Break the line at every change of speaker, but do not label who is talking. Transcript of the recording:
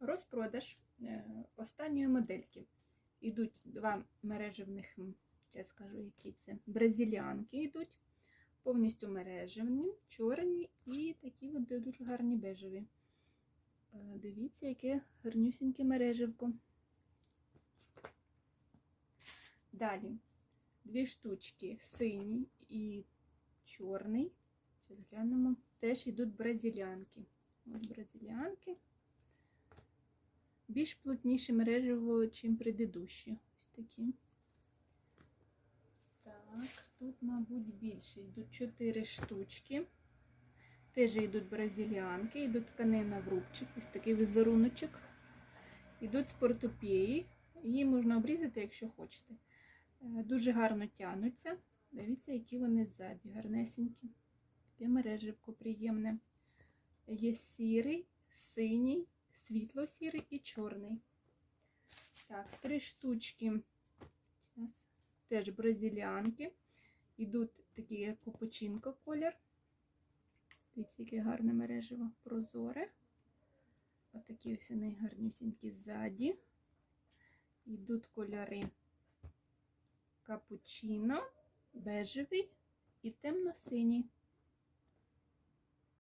Розпродаж е, останньої модельки. Ідуть два мережевних, я скажу, які це бразиліанки йдуть. Повністю мережевні, чорні і такі от дуже гарні бежеві. Е, Дивіться, яке гарнюсіньке мережевко. Далі дві штучки синій і чорний. Зараз глянемо. Теж йдуть бразиліанки. Ось бразиліанки. Більш плотніше мережево, чим предыдущі. Ось такі. Так, тут, мабуть, більше. Йдуть 4 штучки. Теж йдуть бразиліанки, йдуть тканина в рубчик, ось такий візеруночок. Йдуть з портупеї. Її можна обрізати, якщо хочете. Е, Дуже гарно тянуться. Дивіться, які вони ззаді, гарнесенькі. Таке мереживко приємне. Є сірий, синій, світло-сірий і чорний. Так, три штучки. Зараз. Теж бразиліанки. Ідуть такі, як купучинко колір. Дивіться, яке гарне мережево прозоре. Отакі ось вони гарнюсінькі ззаді. Йдуть кольори капучино, бежевий і темно-синій.